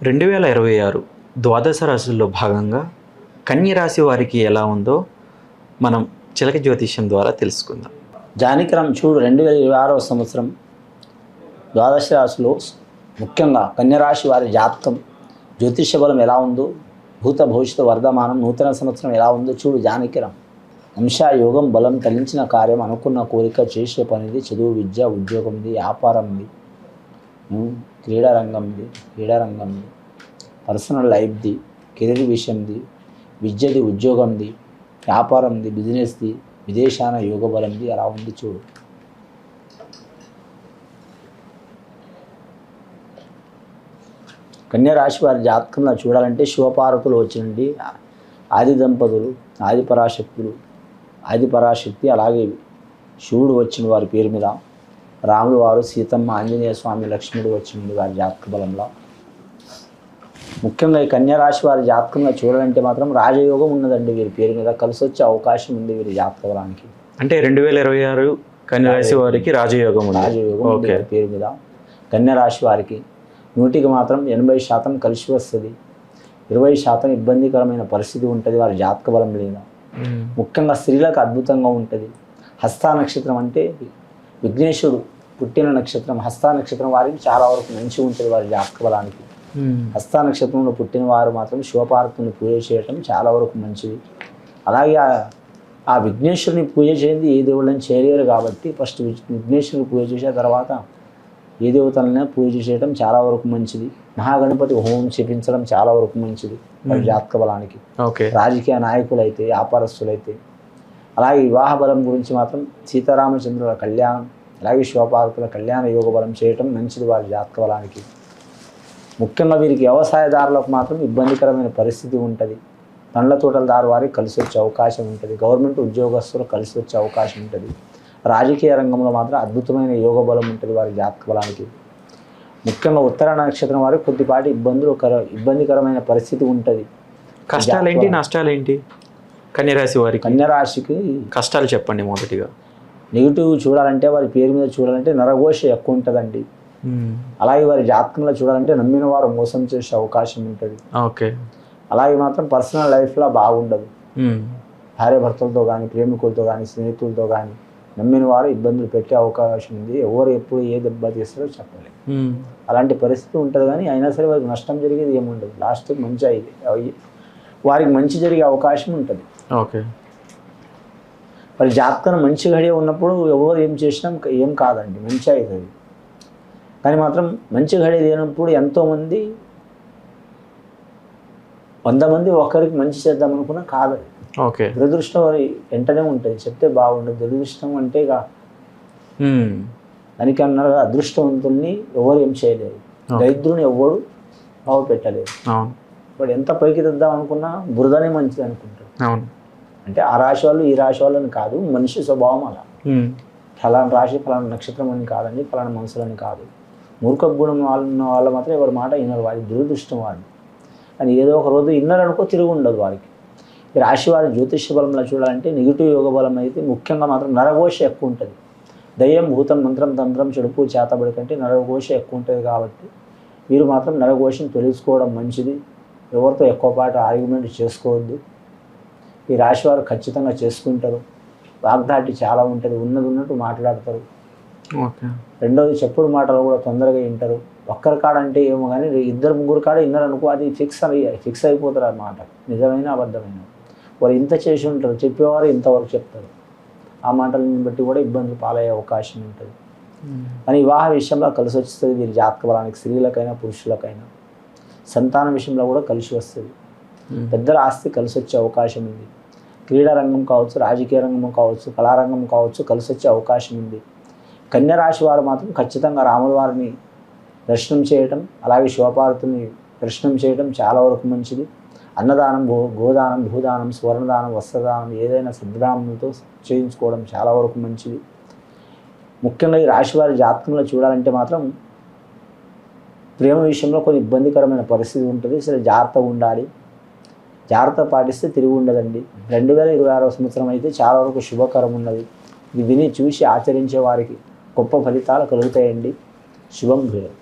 రెండు వేల ఇరవై ఆరు ద్వాదశ రాశుల్లో భాగంగా కన్య రాశి వారికి ఎలా ఉందో మనం చిలక జ్యోతిష్యం ద్వారా తెలుసుకుందాం. జానికరం చూడు రెండు వేల ఇరవై ఆరవ సంవత్సరం ద్వాదశ రాశిలో ముఖ్యంగా కన్యరాశి వారి జాతకం జ్యోతిష్య బలం ఎలా ఉందో భూత భవిష్యత్తు వర్ధమానం నూతన సంవత్సరం ఎలా ఉందో చూడు జానికరం అంశ యోగం బలం కలించిన కార్యం అనుకున్న కోరిక చేసే పనిది చదువు విద్య ఉద్యోగం ఇది వ్యాపారం ఇది క్రీడారంగంది క్రీడారంగంది. పర్సనల్ లైఫ్ది కెరీర్ విషయంది విద్యది ఉద్యోగంది వ్యాపారంది బిజినెస్ది విదేశాన యోగ బలంది అలా ఉంది చూడు. కన్యారాశి వారి జాతకంలో చూడాలంటే శివపార్వతులు వచ్చినండి. ఆది దంపతులు ఆది పరాశక్తులు ఆది పరాశక్తి అలాగే శివుడు వచ్చిన వారి పేరు మీద రాములు వారు సీతమ్మ ఆంజనేయ స్వామి లక్ష్మణుడు వచ్చింది వారి జాతక బలంలో. ముఖ్యంగా ఈ కన్యా రాశి వారి జాతకంలో చూడాలంటే మాత్రం రాజయోగం ఉన్నదండి వీరి పేరు మీద. కలిసి వచ్చే అవకాశం ఉంది వీరి జాతక బలానికి. అంటే రెండు వేల ఇరవై ఆరు కన్య రాశి వారికి రాజయోగం ఉంది. రాజయోగం ఉంది వారి పేరు మీద. కన్యా రాశి వారికి నూటికి మాత్రం ఎనభై శాతం కలిసి వస్తుంది. ఇరవై శాతం ఇబ్బందికరమైన పరిస్థితి ఉంటుంది వారి జాతక బలం లేదా మ్మ్. ముఖ్యంగా స్త్రీలకు అద్భుతంగా ఉంటుంది. హస్తా నక్షత్రం అంటే విఘ్నేశుడు పుట్టిన నక్షత్రం హస్తా నక్షత్రం వారికి చాలా వరకు మంచి ఉంటుంది వారి జాతక బలానికి. హస్తా నక్షత్రంలో పుట్టిన వారు మాత్రం శివపార్వతిని పూజ చేయటం చాలా వరకు మంచిది. అలాగే ఆ- విఘ్నేశ్వరుని పూజ చేయండి ఏ దేవుళ్ళని చేయలేరు కాబట్టి ఫస్ట్ విఘ్నేశ్వరుని పూజ చేసిన తర్వాత ఏ దేవతలనే పూజ చేయడం చాలా వరకు మంచిది. మహాగణపతి హోమం చేపించడం చాలా వరకు మంచిది వారి జాతక బలానికి రాజకీయ నాయకులైతే వ్యాపారస్తులైతే. అలాగే వివాహ బలం గురించి మాత్రం సీతారామచంద్రుల కళ్యాణం అలాగే శివపార్వతుల కళ్యాణ యోగ బలం చేయటం మంచిది వారి జాతక బలానికి ముఖ్యంగా వీరికి వ్యవసాయదారులకు మాత్రం ఇబ్బందికరమైన పరిస్థితి ఉంటుంది. పండ్ల తోటలదారు వారికి కలిసి వచ్చే అవకాశం ఉంటుంది. గవర్నమెంట్ ఉద్యోగస్తులు కలిసి వచ్చే అవకాశం ఉంటుంది. రాజకీయ రంగంలో మాత్రం అద్భుతమైన యోగ బలం ఉంటుంది వారి జాతక బలానికి ముఖ్యంగా ఉత్తర నక్షత్రం వారికి కొద్దిపాటి ఇబ్బందులు కర- ఇబ్బందికరమైన పరిస్థితి ఉంటుంది. కష్టాలు ఏంటి నష్టాలు ఏంటి కన్య రాశి వారికి. కన్యరాశికి కష్టాలు చెప్పండి మొదటిగా. నెగిటివ్ చూడాలంటే వారి పేరు మీద చూడాలంటే నరఘోష ఎక్కువ ఉంటుందండి. అలాగే వారి జాతకంలో చూడాలంటే నమ్మిన వారు మోసం చేసే అవకాశం ఉంటుంది. ఓకే. అలాగే మాత్రం పర్సనల్ లైఫ్లో బాగుండదు. భార్య భర్తలతో కానీ ప్రేమికులతో కానీ స్నేహితులతో కానీ నమ్మిన వారు ఇబ్బందులు పెట్టే అవకాశం ఉంది. ఎవరు ఎప్పుడు ఏ దెబ్బ తీస్తారో చెప్పలేము మ్మ్. అలాంటి పరిస్థితి ఉంటుంది కానీ అయినా సరే వారికి నష్టం జరిగేది ఏముండదు. లాస్ట్ మంచి వారికి మంచి జరిగే అవకాశం ఉంటుంది. ఓకే. మరి జాతకం మంచి గడియ ఉన్నప్పుడు ఎవరు ఏం చేసినా ఏం కాదండి మంచి అవుతుంది కానీ మాత్రం మంచి గడియ లేనప్పుడు ఎంతోమంది వంద మంది ఒకరికి మంచి చేద్దాం అనుకున్నా కాదు ఓకే. దురదృష్టం వారి వెంటనే ఉంటుంది చెప్తే బాగుండదు. దురదృష్టం అంటే ఇక. దానికి అన్నారు అదృష్టవంతుల్ని ఎవరు ఏం చేయలేరు దరిద్రుని ఎవరు బాగు పెట్టలేరు అవును. వాడు ఎంత పైకి తెద్దాం అనుకున్నా బురదనే మంచిది అనుకుంటారు. అవును. అంటే ఆ రాశి వాళ్ళు ఈ రాశి వాళ్ళని కాదు మనిషి స్వభావం అలా. ఫలానా రాశి ఫలానా నక్షత్రం అని కాదండి ఫలానా మనుషులని కాదు. మూర్ఖ గుణం వాళ్ళు ఉన్న వాళ్ళ మాత్రం ఎవరి మాట వినరు వారి దురదృష్టం వాడు అని ఏదో ఒక రోజు విన్నారు అనుకో తిరిగి ఉండదు వారికి. ఈ రాశి వారి జ్యోతిష్య బలంలో చూడాలంటే నెగిటివ్ యోగ బలం అయితే ముఖ్యంగా మాత్రం నరఘోష ఎక్కువ ఉంటుంది. దయ్యం భూతం మంత్రం తంత్రం చెడుపు చేతబడి కంటే నరఘోష ఎక్కువ ఉంటుంది కాబట్టి వీరు మాత్రం నరఘోషను తెలుసుకోవడం మంచిది. ఎవరితో ఎక్కువ పాటు ఆర్గ్యుమెంట్ చేసుకోవద్దు. ఈ రాశి వారు ఖచ్చితంగా చేసుకుంటారు. వాగ్దాటి చాలా ఉంటుంది ఉన్నది ఉన్నట్టు మాట్లాడతారు. రెండోది చెప్పుడు మాటలు కూడా తొందరగా వింటారు. ఒక్కరి కాడ అంటే ఏమో కానీ ఇద్దరు ముగ్గురు కాడ విన్నారు అనుకో అది ఫిక్స్ అయ్యి ఫిక్స్ అయిపోతారు అన్నమాట. నిజమైన అబద్ధమైన. వారు ఇంత చేసి ఉంటారు. చెప్పేవారు ఇంతవరకు చెప్తారు. ఆ మాటలను బట్టి కూడా ఇబ్బందులు పాలయ్యే అవకాశం ఉంటుంది. కానీ వివాహ విషయంలో కలిసి వస్తుంది. వీరి జాతక బలానికి స్త్రీలకైనా పురుషులకైనా. సంతాన విషయంలో కూడా కలిసి వస్తుంది. పెద్దల ఆస్తి కలిసి వచ్చే అవకాశం ఉంది. క్రీడా రంగం కావచ్చు రాజకీయ రంగం కావచ్చు కళారంగం కావచ్చు కలిసి వచ్చే అవకాశం ఉంది. కన్య రాశి వారు మాత్రం ఖచ్చితంగా రాముల వారిని దర్శనం చేయటం అలాగే శివపార్వతిని దర్శనం చేయటం చాలా వరకు మంచిది. అన్నదానం గో గోదానం భూదానం స్వర్ణదానం వస్త్రదానం ఏదైనా సద్బ్రాహ్మణులతో చేయించుకోవడం చాలా వరకు మంచిది. ముఖ్యంగా ఈ రాశివారి జాతకంలో చూడాలంటే మాత్రం ప్రేమ విషయంలో కొన్ని ఇబ్బందికరమైన పరిస్థితి ఉంటుంది. సరే జాగ్రత్తగా ఉండాలి. జాగ్రత్త పాటిస్తే తిరిగి ఉండదండి. రెండు వేల ఇరవై ఆరో సంవత్సరం అయితే చాలా వరకు శుభకరం ఉన్నది. ఇది విని చూసి ఆచరించే వారికి గొప్ప ఫలితాలు కలుగుతాయండి. శుభం భూయం